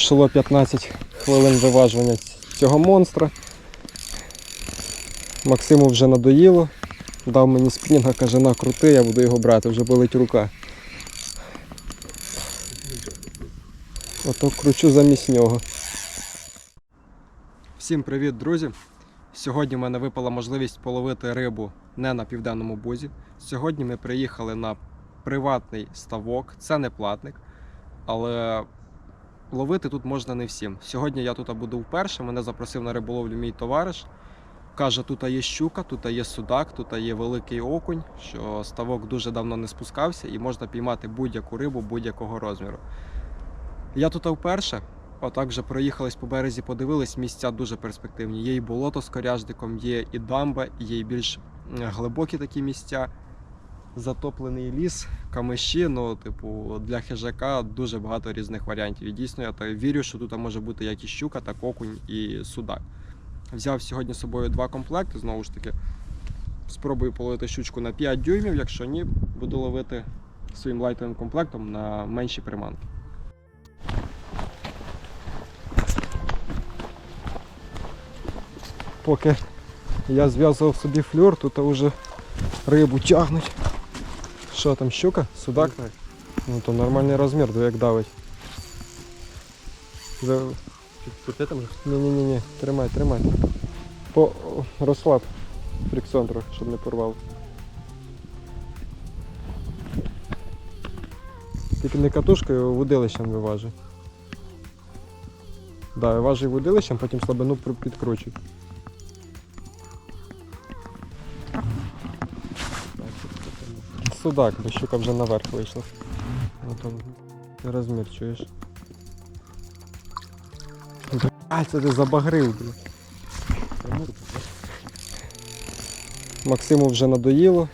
Йшло 15 хвилин виважування цього монстра. Максиму вже надоїло. Дав мені спінга, каже, на крути, я буду його брати, вже болить рука. Ото кручу замість нього. Всім привіт, друзі! Сьогодні в мене випала можливість половити рибу не на південному бузі. Сьогодні ми приїхали на приватний ставок, це не платник, але ловити тут можна не всім. Сьогодні я тут буду вперше. Мене запросив на риболовлю мій товариш. Каже, тут є щука, тут є судак, тут є великий окунь, що ставок дуже давно не спускався і можна піймати будь-яку рибу будь-якого розміру. Я тут вперше. Отак вже проїхались по березі, подивились, місця дуже перспективні. Є і болото з коряждиком, є і дамба, є і більш глибокі такі місця. Затоплений ліс, камиші, ну, типу, для хижака дуже багато різних варіантів. І дійсно я вірю, що тут може бути як і щука, так окунь і судак. Взяв сьогодні з собою два комплекти, знову ж таки. Спробую половити щучку на 5 дюймів, якщо ні, буду ловити своїм лайтовим комплектом на менші приманки. Поки я зв'язував собі флюр, тут вже рибу тягнуть. Що там, щука? Судак? Ну то нормальний розмір, диви, як давить. За... Там же? Ні-ні-ні, тримай, тримай. По розслаб фрикціон трохи, щоб не порвав. Тільки не катушкою, а водилищем виважуй. Да, виважуй водилищем, потім слабину підкручуй. Судак, бо щука вже наверх вийшла. Там розмір чуєш. А, це ти забагрив, блін. Максиму вже надоїло.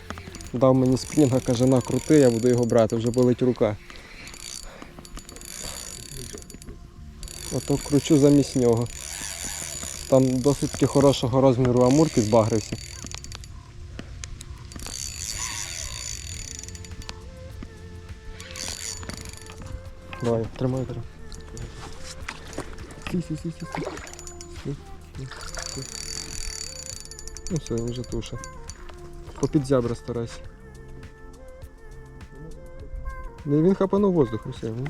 Дав мені спінга, каже, на крути, я буду його брати, вже болить рука. Ото кручу замість нього. Там досить хорошого розміру амурки збагрився. Давай, тримай, тримай. Сі, сі, сі, сі, сі. Сі, сі, сі. Ну все, вже туша. Попід зябра старайся. Не він хапанув воздух, все. Ну.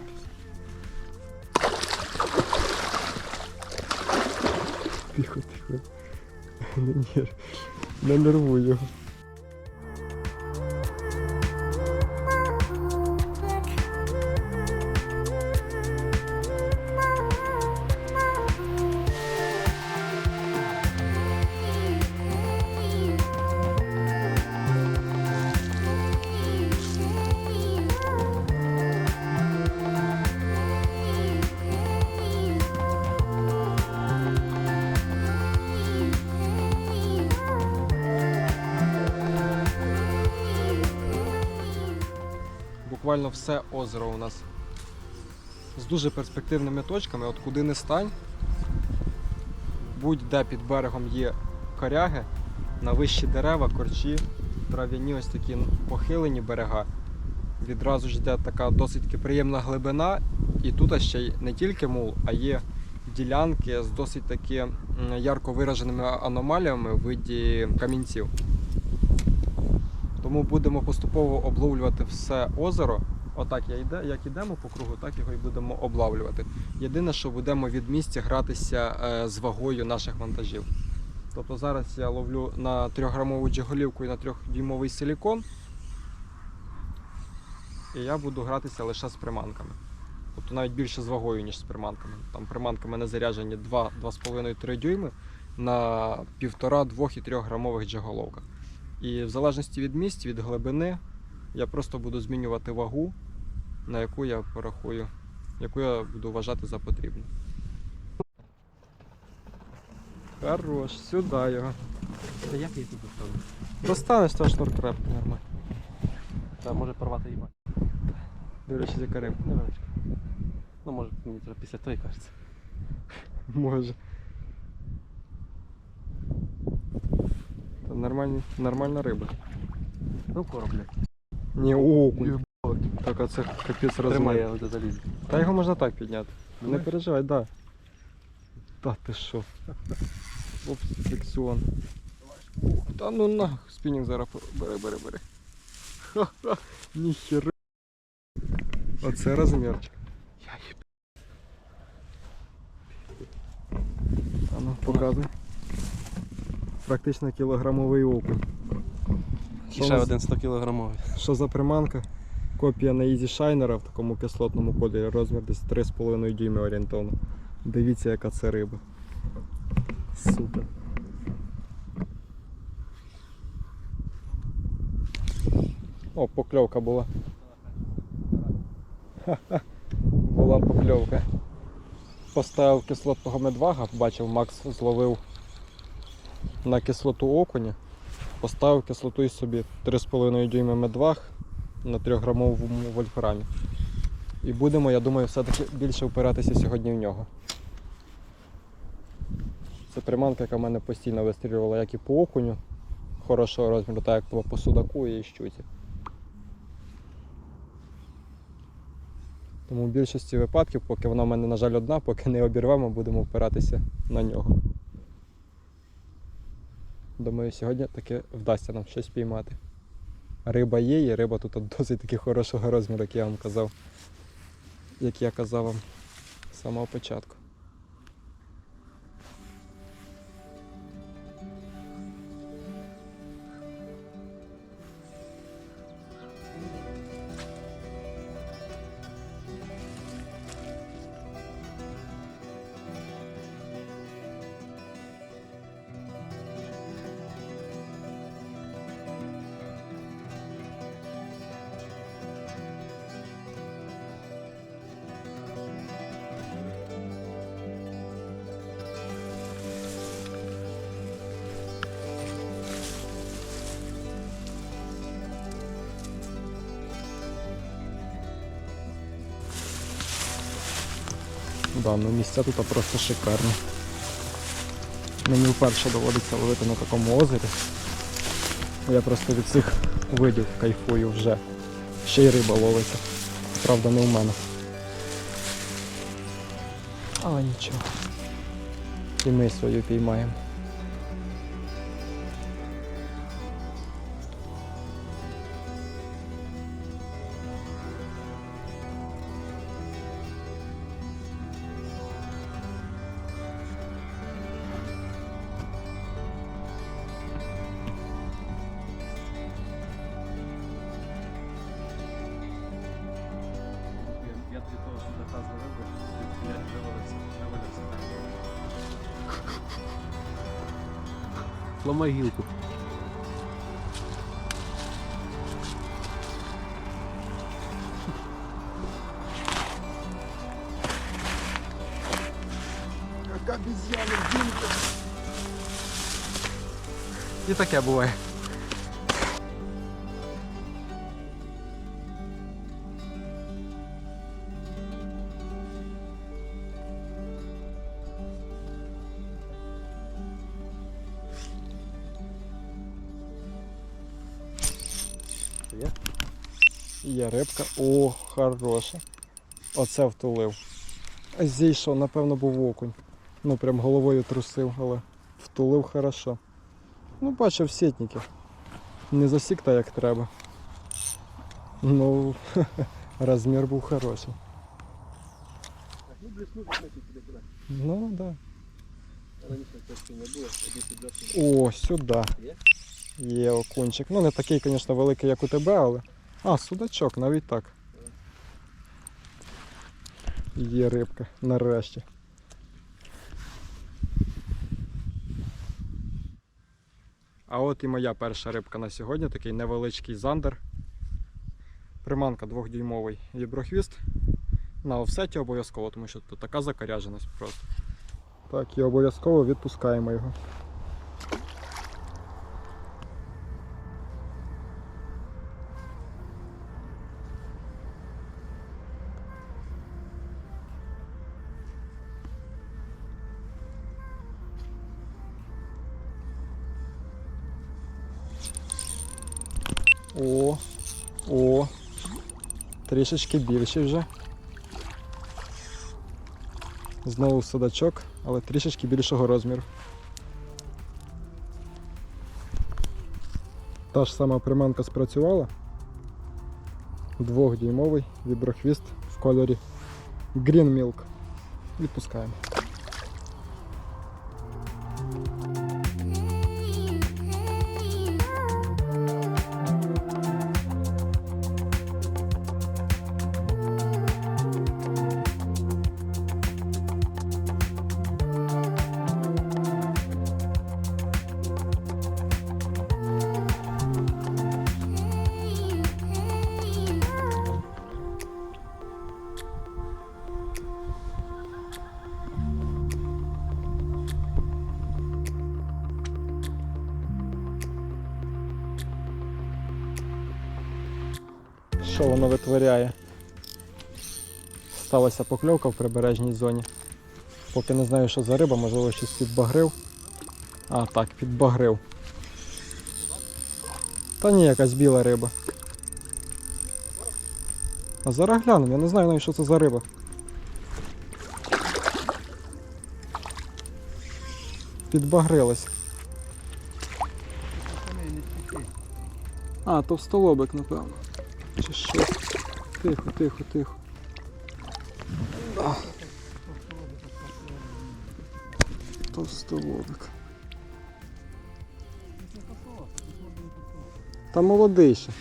Тихо, тихо. Не, нер- не нервуй його. Буквально все озеро у нас з дуже перспективними точками, от куди не стань. Будь-де під берегом є коряги, на вищі дерева, корчі, трав'яні ось такі похилені берега. Відразу ж йде така досить приємна глибина, і тут ще не тільки мул, а є ділянки з досить таки ярко вираженими аномаліями в виді камінців. Тому будемо поступово обловлювати все озеро. Отак як ідемо по кругу, так його і будемо облавлювати. Єдине, що будемо від місця гратися е, з вагою наших вантажів. Тобто зараз я ловлю на 3-грамову джиголівку і на 3-дюймовий силікон. І я буду гратися лише з приманками. Тобто навіть більше з вагою, ніж з приманками. Там приманки мене заряджені 2-2,5-3 дюйми на 1,5, 2 і 3 грамових джиголовках. І в залежності від місць, від глибини, я просто буду змінювати вагу, на яку я порахую, яку я буду вважати за потрібну. Хорош, сюди його. Та як я тут достану? Достанеш то шнур крепкий нормально. Та може порвати їбать. Дивлячись, яка рибка. Невеличко. Ну може мені треба після тої кажеться. Може. Нормальні, нормальна риба. Ну короб, блядь. Ні, окунь. Так, а це капець Тримай, залізу. Та його можна так підняти. Не Думаєш? переживай, да. Та ти що? Опс, фрикціон. Та ну на, спінінг зараз бери, бери, бери. Ха-ха, ніхера. Оце розмірчик. Я їб... А ну, показуй. Практично кілограмовий окунь. І Що ще один 100 кілограмовий. Що за приманка? Копія на Easy Shiner в такому кислотному кольорі, розмір десь 3,5 дюйми орієнтовно. Дивіться, яка це риба. Супер. О, покльовка була. Ха-ха. Була покльовка. Поставив кислотного медвага, бачив, Макс зловив на кислоту окуня. Поставив кислоту і собі 3,5 дюйми медваг на 3-грамовому вольфрамі. І будемо, я думаю, все-таки більше впиратися сьогодні в нього. Це приманка, яка в мене постійно вистрілювала як і по окуню хорошого розміру, так як по судаку і щуці. Тому в більшості випадків, поки вона в мене, на жаль, одна, поки не обірвемо, будемо впиратися на нього. Думаю, сьогодні таки вдасться нам щось піймати. Риба є, і риба тут досить таки хорошого розміру, як я вам казав. Як я казав вам з самого початку. Да, ну місця тут просто шикарні. Мені вперше доводиться ловити на такому озері. Я просто від цих видів кайфую вже. Ще й риба ловиться. Правда, не у мене. Але нічого. І ми свою піймаємо. Ламай гілку. Як обезьяна дінка. І таке буває. Є? Є рибка. О, хороша. Оце втулив. Зійшов, напевно, був окунь. Ну, прям головою трусив, але втулив хорошо. Ну, бачив сітники. Не засік так, як треба. Ну, розмір був хороший. Ну. Да. О, сюди. Є? Окунчик. Ну, не такий, звісно, великий, як у тебе, але. А, судачок, навіть так. Є рибка, нарешті. А от і моя перша рибка на сьогодні, такий невеличкий зандер. Приманка двохдюймовий віброхвіст. На офсеті обов'язково, тому що тут така закаряженість просто. Так, і обов'язково відпускаємо його. О, о, Трішечки більший вже. Знову судачок, але трішечки більшого розміру. Та ж сама приманка спрацювала. Двохдюймовий віброхвіст в кольорі Green Milk. Відпускаємо. Що воно витворяє? Сталася покльовка в прибережній зоні. Поки не знаю, що за риба, можливо, щось підбагрив. А, так, підбагрив. Та ні, якась біла риба. А зараз глянемо, я не знаю навіть, що це за риба. Підбагрилась. А, товстолобик, напевно. Чи що? Тихо, тихо, тихо. Товстолобик. Та молодий ще.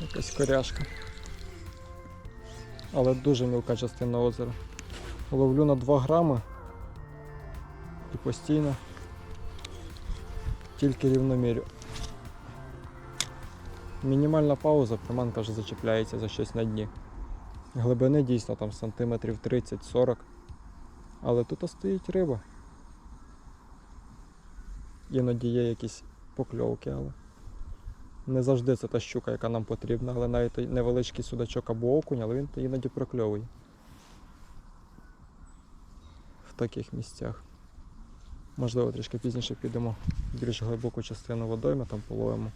Якась коряшка. Але дуже мілка частина озера. Ловлю на 2 грами і постійно тільки рівномірю. Мінімальна пауза, приманка вже зачіпляється за щось на дні. Глибини дійсно там сантиметрів 30-40. Але тут стоїть риба. Іноді є якісь покльовки, але не завжди це та щука, яка нам потрібна, але навіть невеличкий судачок або окунь, але він іноді прокльовує. В таких місцях. Можливо, трішки пізніше підемо в більш глибоку частину водойми, там половимо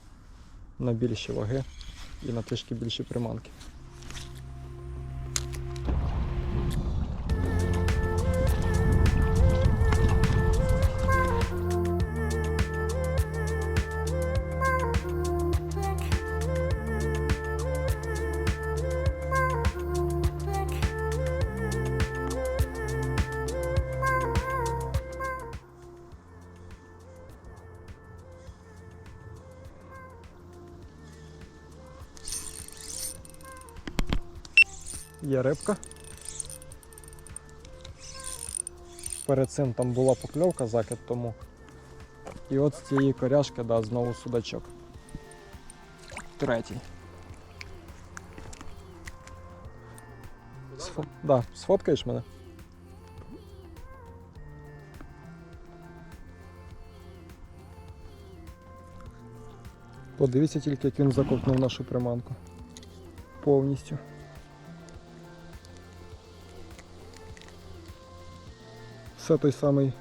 на більші ваги і на трішки більші приманки. Є рибка. Перед цим там була покльовка, закид тому. І от з цієї коряшки, да, знову судачок. Третій. Сфо... Да, сфоткаєш мене? Подивіться тільки, як він заковтнув нашу приманку. Повністю. Все той самий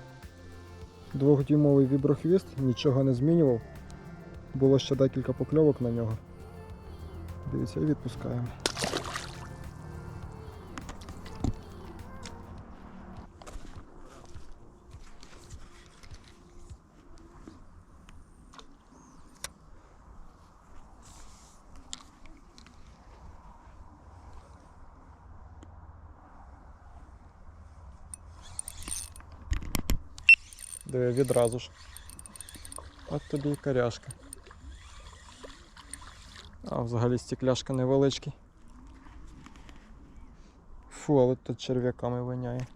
двохдюймовий віброхвіст, нічого не змінював. Було ще декілька покльовок на нього. Дивіться, і відпускаємо. Диви, відразу ж. От тобі і коряшка. А взагалі стекляшка невеличкий. Фу, але тут черв'яками виняє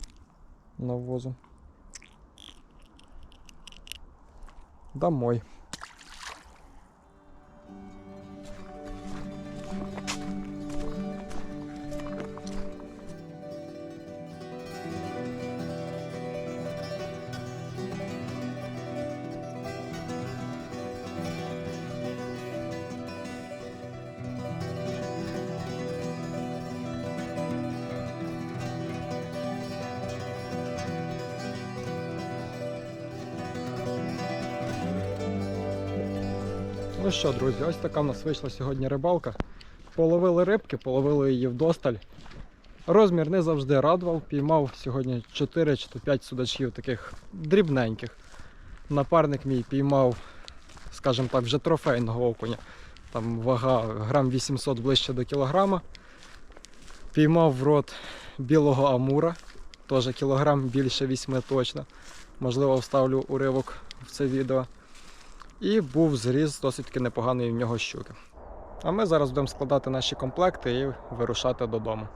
навозом. Домой. Ну що, друзі, ось така в нас вийшла сьогодні рибалка. Половили рибки, половили її вдосталь. Розмір не завжди радував. Піймав сьогодні 4 чи 5 судачків таких дрібненьких. Напарник мій піймав, скажімо так, вже трофейного окуня. Там вага грам 800 ближче до кілограма. Піймав в рот білого амура, теж кілограм більше 8 точно. Можливо, вставлю уривок в це відео. І був зріз досить таки непоганий в нього щуки. А ми зараз будемо складати наші комплекти і вирушати додому.